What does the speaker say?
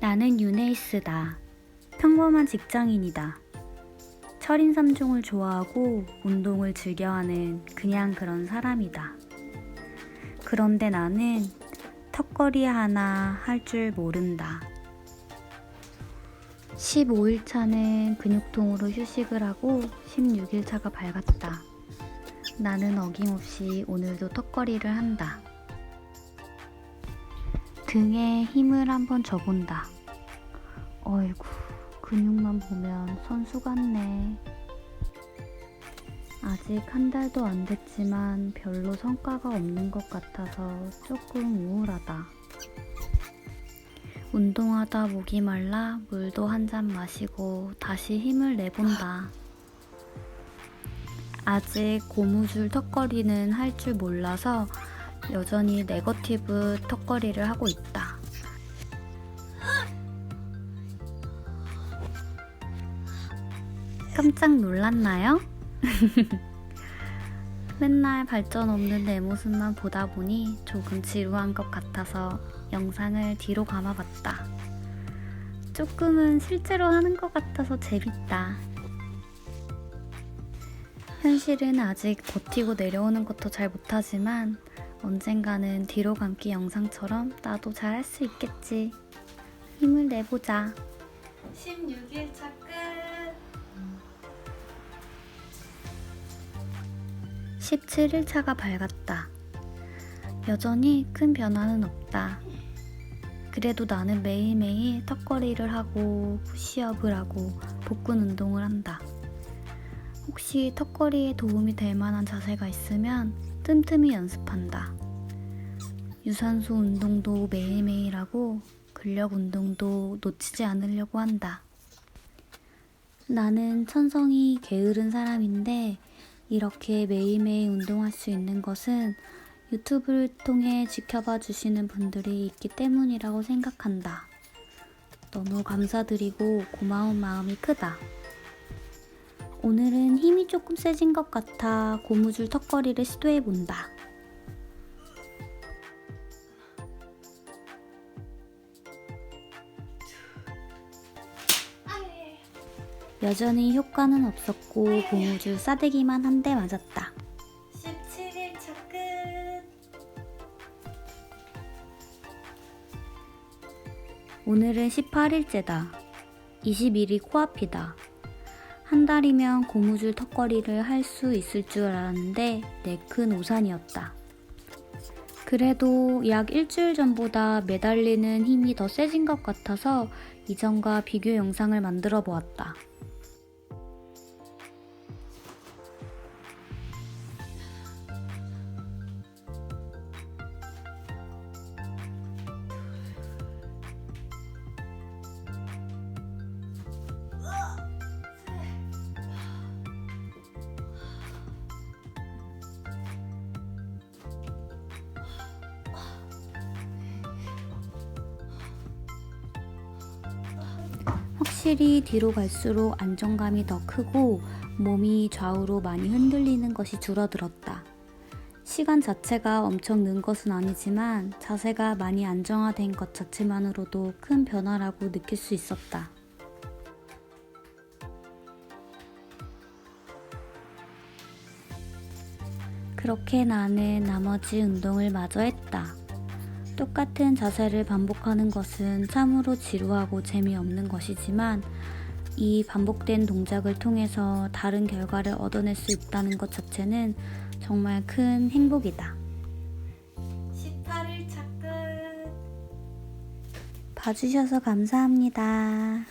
나는 유네이스다. 평범한 직장인이다. 철인 3종을 좋아하고 운동을 즐겨하는 그냥 그런 사람이다. 그런데 나는 턱걸이 하나 할 줄 모른다. 15일 차는 근육통으로 휴식을 하고 16일 차가 밝았다. 나는 어김없이 오늘도 턱걸이를 한다. 등에 힘을 한번 줘본다. 어이구, 근육만 보면 선수 같네. 아직 한 달도 안 됐지만 별로 성과가 없는 것 같아서 조금 우울하다. 운동하다 목이 말라 물도 한 잔 마시고 다시 힘을 내본다. 아직 고무줄 턱걸이는 할 줄 몰라서 여전히 네거티브 턱걸이를 하고 있다. 깜짝 놀랐나요? 맨날 발전 없는 내 모습만 보다 보니 조금 지루한 것 같아서 영상을 뒤로 감아봤다. 조금은 실제로 하는 것 같아서 재밌다. 현실은 아직 버티고 내려오는 것도 잘 못하지만 언젠가는 뒤로 감기 영상처럼 나도 잘 할 수 있겠지. 힘을 내보자. 16일 차 끝. 17일 차가 밝았다. 여전히 큰 변화는 없다. 그래도 나는 매일매일 턱걸이를 하고 푸시업을 하고 복근 운동을 한다. 혹시 턱걸이에 도움이 될 만한 자세가 있으면 틈틈이 연습한다. 유산소 운동도 매일매일 하고 근력 운동도 놓치지 않으려고 한다. 나는 천성이 게으른 사람인데 이렇게 매일매일 운동할 수 있는 것은 유튜브를 통해 지켜봐 주시는 분들이 있기 때문이라고 생각한다. 너무 감사드리고 고마운 마음이 크다. 오늘은 힘이 조금 세진 것 같아 고무줄 턱걸이를 시도해 본다. 여전히 효과는 없었고 고무줄 싸대기만 한 대 맞았다. 17일차 끝. 오늘은 18일째다. 20일이 코앞이다. 한 달이면 고무줄 턱걸이를 할 수 있을 줄 알았는데 내 큰 오산이었다. 그래도 약 일주일 전보다 매달리는 힘이 더 세진 것 같아서 이전과 비교 영상을 만들어 보았다. 확실히 뒤로 갈수록 안정감이 더 크고 몸이 좌우로 많이 흔들리는 것이 줄어들었다. 시간 자체가 엄청 는 것은 아니지만 자세가 많이 안정화된 것 자체만으로도 큰 변화라고 느낄 수 있었다. 그렇게 나는 나머지 운동을 마저 했다. 똑같은 자세를 반복하는 것은 참으로 지루하고 재미없는 것이지만 이 반복된 동작을 통해서 다른 결과를 얻어낼 수 있다는 것 자체는 정말 큰 행복이다. 18일 차 끝. 봐주셔서 감사합니다.